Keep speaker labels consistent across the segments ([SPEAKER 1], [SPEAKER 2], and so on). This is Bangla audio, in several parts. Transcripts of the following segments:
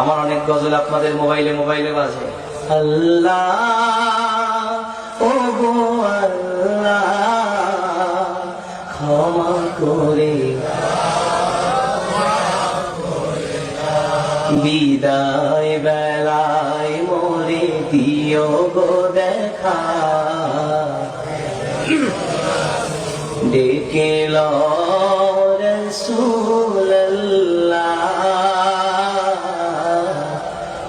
[SPEAKER 1] আমার অনেক গজল আপনাদের মোবাইলে মোবাইলে বাজে। আল্লাহ ও ক্ষমা করে বিদায় বেলায় মরে দিও গো দেখা। ডেকে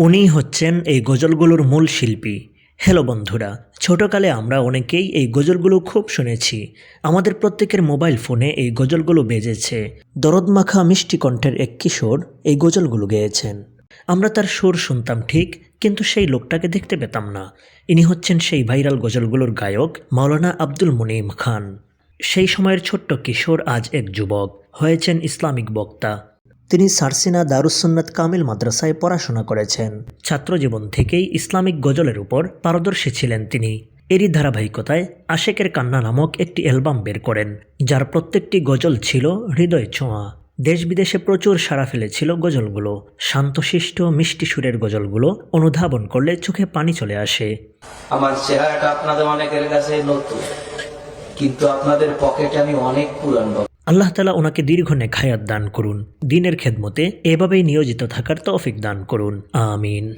[SPEAKER 2] উনি হচ্ছেন এই গজলগুলোর মূল শিল্পী। হ্যালো বন্ধুরা, ছোটকালে আমরা অনেকেই এই গজলগুলো খুব শুনেছি। আমাদের প্রত্যেকের মোবাইল ফোনে এই গজলগুলো বেজেছে। দরদমাখা মিষ্টি কণ্ঠের এক কিশোর এই গজলগুলো গেয়েছেন। আমরা তার সুর শুনতাম ঠিক, কিন্তু সেই লোকটাকে দেখতে পেতাম না। ইনি হচ্ছেন সেই ভাইরাল গজলগুলোর গায়ক মাওলানা আব্দুল মুনিম খান। সেই সময়ের ছোট্ট কিশোর আজ এক যুবক, হয়েছেন ইসলামিক বক্তা। তিনি সারসিনা দারুসুন্নাত কামিল মাদ্রাসায় পড়াশোনা করেছেন। ছাত্রজীবন থেকেই ইসলামিক গজলের উপর পারদর্শী ছিলেন তিনি। এরই ধারাবাহিকতায় আশেকের কান্না নামক একটি অ্যালবাম বের করেন, যার প্রত্যেকটি গজল ছিল হৃদয় ছোঁয়া। দেশ বিদেশে প্রচুর সাড়া ফেলেছিল গজলগুলো। শান্তশিষ্ট, মিষ্টি সুরের গজলগুলো অনুধাবন করলে চোখে পানি চলে আসে।
[SPEAKER 1] আমার চেহারাটা আপনাদের অনেকের কাছে নতুন, কিন্তু আপনাদের পকেটে আমি অনেক পুরান।
[SPEAKER 2] আল্লাহ তালা ওনাকে দীর্ঘ নেখায়াত দান করুন। দিনের খেদমতে এভাবেই নিয়োজিত থাকার তৌফিক দান করুন। আমিন।